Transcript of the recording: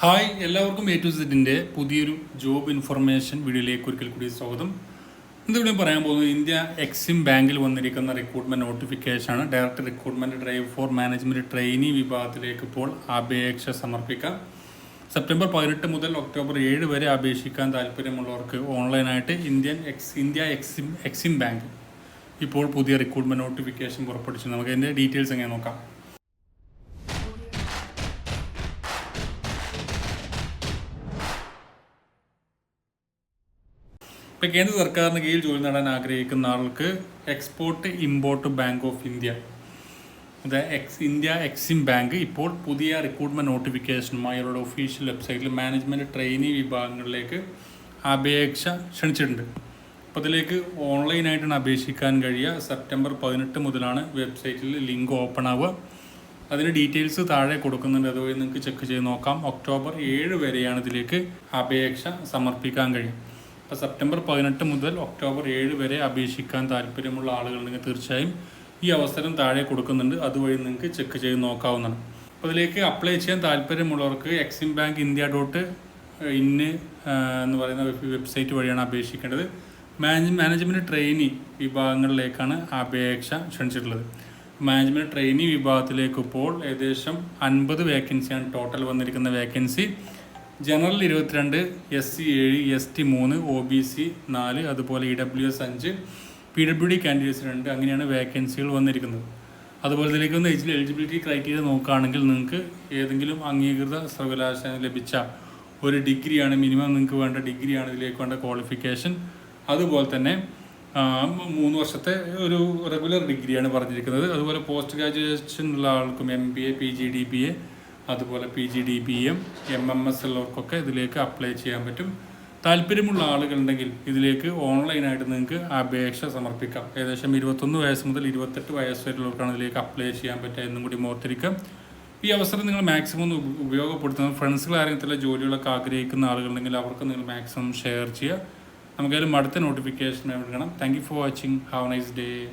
Hi എല്ലാവർക്കും A to സെറ്റിന്റെ പുതിയൊരു ജോബ് ഇൻഫർമേഷൻ വീഡിയോയിലേക്ക് ഒരിക്കൽ കൂടി സ്വാഗതം. ഇന്നിവിടെ പറയാൻ പോകുന്നത് ഇന്ത്യ എക്സിം ബാങ്കിൽ വന്നിരിക്കുന്ന recruitment നോട്ടിഫിക്കേഷനാണ് direct recruitment drive for management trainee വിഭാഗത്തിലേക്ക് ഇപ്പോൾ അപേക്ഷ സമർപ്പിക്കാം. സെപ്റ്റംബർ പതിനെട്ട് മുതൽ ഒക്ടോബർ ഏഴ് വരെ അപേക്ഷിക്കാൻ താല്പര്യമുള്ളവർക്ക് ഓൺലൈനായിട്ട് Indian ex India Exim Exim bank ഇപ്പോൾ പുതിയ റിക്രൂട്ട്മെന്റ് നോട്ടിഫിക്കേഷൻ പുറപ്പെടുവിച്ചു. നമുക്ക് അതിന്റെ ഡീറ്റെയിൽസ് എങ്ങനെ നോക്കാം? ഇപ്പം കേന്ദ്ര സർക്കാരിന് കീഴിൽ ജോലി നേടാൻ ആഗ്രഹിക്കുന്ന ആൾക്ക് export import bank of India അതായത് എക്സ് ഇന്ത്യ എക്സിം ബാങ്ക് ഇപ്പോൾ പുതിയ റിക്രൂട്ട്മെന്റ് നോട്ടിഫിക്കേഷനുമായി അവരുടെ ഒഫീഷ്യൽ വെബ്സൈറ്റിൽ മാനേജ്മെന്റ് ട്രെയിനി വിഭാഗങ്ങളിലേക്ക് അപേക്ഷ ക്ഷണിച്ചിട്ടുണ്ട്. അപ്പോൾ അതിലേക്ക് ഓൺലൈനായിട്ടാണ് അപേക്ഷിക്കാൻ കഴിയുക. സെപ്റ്റംബർ പതിനെട്ട് മുതലാണ് വെബ്സൈറ്റിൽ ലിങ്ക് ഓപ്പൺ ആവുക. അതിന് ഡീറ്റെയിൽസ് താഴെ കൊടുക്കുന്നുണ്ട്. അതുവഴി നിങ്ങൾക്ക് ചെക്ക് ചെയ്ത് നോക്കാം. ഒക്ടോബർ ഏഴ് വരെയാണ് ഇതിലേക്ക് അപേക്ഷ സമർപ്പിക്കാൻ കഴിയും. അപ്പോൾ സെപ്റ്റംബർ പതിനെട്ട് മുതൽ ഒക്ടോബർ ഏഴ് വരെ അപേക്ഷിക്കാൻ താല്പര്യമുള്ള ആളുകളുണ്ടെങ്കിൽ തീർച്ചയായും ഈ അവസരം താഴെ കൊടുക്കുന്നുണ്ട്. അതുവഴി നിങ്ങൾക്ക് ചെക്ക് ചെയ്ത് നോക്കാവുന്നതാണ്. അപ്പോൾ അതിലേക്ക് അപ്ലൈ ചെയ്യാൻ താല്പര്യമുള്ളവർക്ക് എക്സിം ബാങ്ക് ഇന്ത്യ ഡോട്ട് ഇന്ന് എന്ന് പറയുന്ന വെബ്സൈറ്റ് വഴിയാണ് അപേക്ഷിക്കേണ്ടത്. മാനേജ് മാനേജ്മെന്റ് ട്രെയിനി വിഭാഗങ്ങളിലേക്കാണ് അപേക്ഷ ക്ഷണിച്ചിട്ടുള്ളത്. മാനേജ്മെന്റ് ട്രെയിനി വിഭാഗത്തിലേക്ക് ഇപ്പോൾ ഏകദേശം അൻപത് വേക്കൻസിയാണ് ടോട്ടൽ വന്നിരിക്കുന്ന വേക്കൻസി ജനറൽ ഇരുപത്തിരണ്ട് എസ് സി ഏഴ് എസ് ടി മൂന്ന് ഒ ബി സി നാല് അതുപോലെ ഇ ഡബ്ല്യു എസ് അഞ്ച് പി ഡബ്ല്യു ഡി കാൻഡിഡേറ്റ്സ് രണ്ട് അങ്ങനെയാണ് വേക്കൻസികൾ വന്നിരിക്കുന്നത്. അതുപോലെ ഇതിലേക്ക് ഒന്ന് എലിജിബിലിറ്റി ക്രൈറ്റീരിയ നോക്കുകയാണെങ്കിൽ നിങ്ങൾക്ക് ഏതെങ്കിലും അംഗീകൃത സർവകലാശാല ലഭിച്ച ഒരു ഡിഗ്രിയാണ് മിനിമം നിങ്ങൾക്ക് വേണ്ട ഡിഗ്രിയാണ് ഇതിലേക്ക് വേണ്ട ക്വാളിഫിക്കേഷൻ അതുപോലെ തന്നെ മൂന്ന് വർഷത്തെ ഒരു റെഗുലർ ഡിഗ്രിയാണ് പറഞ്ഞിരിക്കുന്നത്. അതുപോലെ പോസ്റ്റ് ഗ്രാജുവേഷൻ ഉള്ള ആൾക്കും M B A P G D B A അതുപോലെ P G D B M M M S ഉള്ളവർക്കൊക്കെ ഇതിലേക്ക് അപ്ലൈ ചെയ്യാൻ പറ്റും. താല്പര്യമുള്ള ആളുകളുണ്ടെങ്കിൽ ഇതിലേക്ക് ഓൺലൈനായിട്ട് നിങ്ങൾക്ക് അപേക്ഷ സമർപ്പിക്കാം. ഏകദേശം ഇരുപത്തൊന്ന് വയസ്സ് മുതൽ ഇരുപത്തെട്ട് വയസ്സ് വരെയുള്ളവർക്കാണ് ഇതിലേക്ക് അപ്ലൈ ചെയ്യാൻ പറ്റുക എന്നും കൂടി ഓർത്തിരിക്കാം. ഈ അവസരം നിങ്ങൾ മാക്സിമം ഒന്ന് ഉപ- ഉപയോഗപ്പെടുത്തുന്നത് ഫ്രണ്ട്സുകൾ ആരെങ്കിലും ജോലികളൊക്കെ ആഗ്രഹിക്കുന്ന ആളുകളുണ്ടെങ്കിൽ അവർക്ക് നിങ്ങൾ മാക്സിമം ഷെയർ ചെയ്യുക. നമുക്കതിലും അടുത്ത നോട്ടിഫിക്കേഷൻ എടുക്കണം thank you for watching have nice day